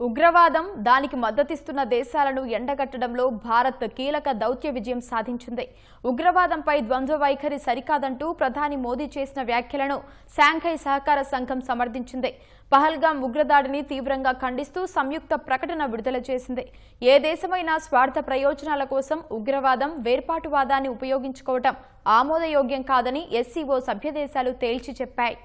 ఉగ్రవాదం దానికి మద్దతిస్తున్న దేశాలను ఎండగట్టడంలో భారత్ కీలక దౌత్య విజయం సాధించింది. ఉగ్రవాదంపై ద్వంద్వ వైఖరి సరికాదంటూ ప్రధాని మోదీ చేసిన వ్యాఖ్యలను శాంఘై సహకార సంఘం సమర్థించింది. పహల్గాం ఉగ్రదాడిని తీవ్రంగా ఖండిస్తూ సంయుక్త ప్రకటన విడుదల చేసింది. ఏ దేశమైనా స్వార్థ ప్రయోజనాల కోసం ఉగ్రవాదం వేర్పాటువాదాన్ని ఉపయోగించుకోవటం ఆమోదయోగ్యం కాదని ఎస్సీఓ సభ్యదేశాలు తేల్చి చెప్పాయి.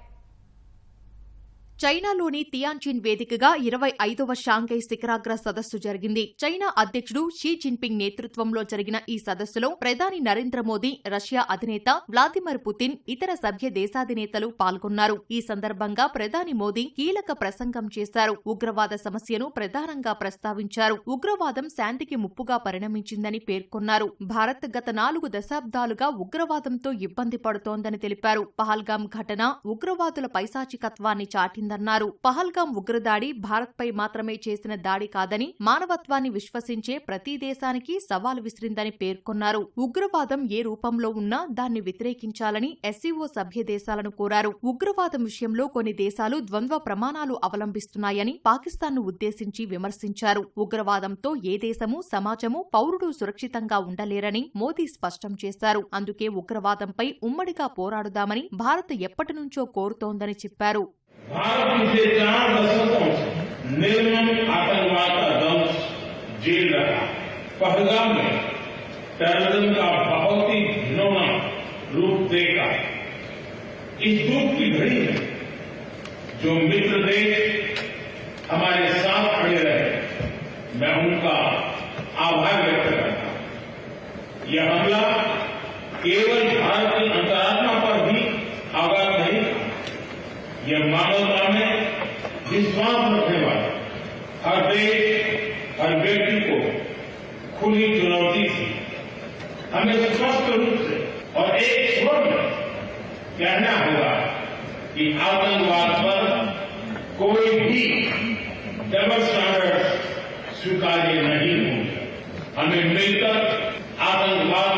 చైనాలోని తియాన్చిన్ వేదికగా ఇరవై ఐదవ షాంఘై శిఖరాగ్ర సదస్సు జరిగింది. చైనా అధ్యక్షుడు షీ జిన్పింగ్ నేతృత్వంలో జరిగిన ఈ సదస్సులో ప్రధాని నరేంద్ర మోదీ రష్యా అధినేత వ్లాదిమిర్ పుతిన్ ఇతర సభ్య దేశాధినేతలు పాల్గొన్నారు. ఈ సందర్భంగా ప్రధాని మోదీ కీలక ప్రసంగం చేశారు. ఉగ్రవాద సమస్యను ప్రధానంగా ప్రస్తావించారు. ఉగ్రవాదం శాంతికి ముప్పుగా పరిణమించిందని పేర్కొన్నారు. భారత్ గత నాలుగు దశాబ్దాలుగా ఉగ్రవాదంతో ఇబ్బంది పడుతోందని తెలిపారు. పహల్గాం ఘటన ఉగ్రవాదుల పైశాచికత్వాన్ని చాటింది చాటిందన్నారు పహల్గాం ఉగ్రదాడి భారత్పై మాత్రమే చేసిన దాడి కాదని మానవత్వాన్ని విశ్వసించే ప్రతి దేశానికి సవాలు విసిరిందని పేర్కొన్నారు. ఉగ్రవాదం ఏ రూపంలో ఉన్నా దాన్ని వ్యతిరేకించాలని ఎస్సీఓ సభ్య దేశాలను కోరారు. ఉగ్రవాదం విషయంలో కొన్ని దేశాలు ద్వంద్వ ప్రమాణాలు అవలంబిస్తున్నాయని పాకిస్తాన్ను ఉద్దేశించి విమర్శించారు. ఉగ్రవాదంతో ఏ దేశము సమాజము పౌరుడు సురక్షితంగా ఉండలేరని మోదీ స్పష్టం చేశారు. అందుకే ఉగ్రవాదంపై ఉమ్మడిగా పోరాడుదామని భారత్ ఎప్పటి నుంచో కోరుతోందని చెప్పారు. भारत पिछले चार दशकों से निर्मम आतंकवाद का दंश झेल रहा है। पहलगाम में टेररिज्म का बहुत ही घिनौना रूप देखा है। इस दुख की घड़ी में जो मित्र देश हमारे साथ खड़े रहे, मैं उनका आभार व्यक्त करता हूँ। यह हमला केवल भारत की अंतरात्मा पर भी आघात नहीं था यह मानवता में विश्वास रखने वाले हर देश, हर व्यक्ति को खुली चुनौती थी। हमें स्पष्ट रूप से और एक स्वर में कहना होगा कि आतंकवाद पर कोई भी डबल स्टैंडर्ड स्वीकार्य नहीं होंगे। हमें मिलकर आतंकवाद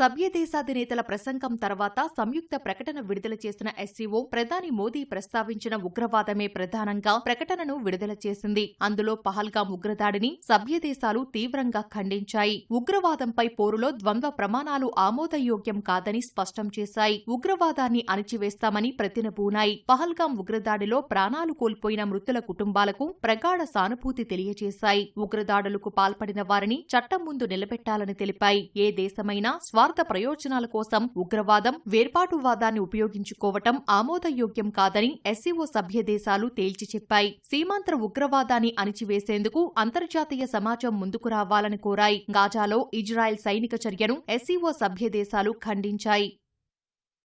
సభ్యదేశాధినేతల ప్రసంగం తర్వాత సంయుక్త ప్రకటన విడుదల చేసిన ఎస్సీఓ ప్రధాని మోదీ ప్రస్తావించిన ఉగ్రవాదమే ప్రధానంగా ప్రకటనను విడుదల చేసింది. అందులో పహల్గాం ఉగ్రదాడిని సభ్య దేశాలు తీవ్రంగా ఖండించాయి. ఉగ్రవాదంపై పోరులో ద్వంద్వ ప్రమాణాలు ఆమోదయోగ్యం కాదని స్పష్టం చేశాయి. ఉగ్రవాదాన్ని అణిచివేస్తామని ప్రతినబూనాయి. పహల్గాం ఉగ్రదాడిలో ప్రాణాలు కోల్పోయిన మృతుల కుటుంబాలకు ప్రగాఢ సానుభూతి తెలియజేశాయి. ఉగ్రదాడులకు పాల్పడిన వారిని చట్టం ముందు నిలబెట్టాలని తెలిపాయి. ఏ దేశమైనా స్వార్థ ప్రయోజనాల కోసం ఉగ్రవాదం వేర్పాటువాదాన్ని ఉపయోగించుకోవటం ఆమోదయోగ్యం కాదని ఎస్సీఓ సభ్య దేశాలు తేల్చి చెప్పాయి. సీమాంతర ఉగ్రవాదాన్ని అణిచివేసేందుకు అంతర్జాతీయ సమాజం ముందుకు రావాలని కోరాయి. గాజాలో ఇజ్రాయెల్ సైనిక చర్యను ఎస్సీఓ సభ్య దేశాలు ఖండించాయి.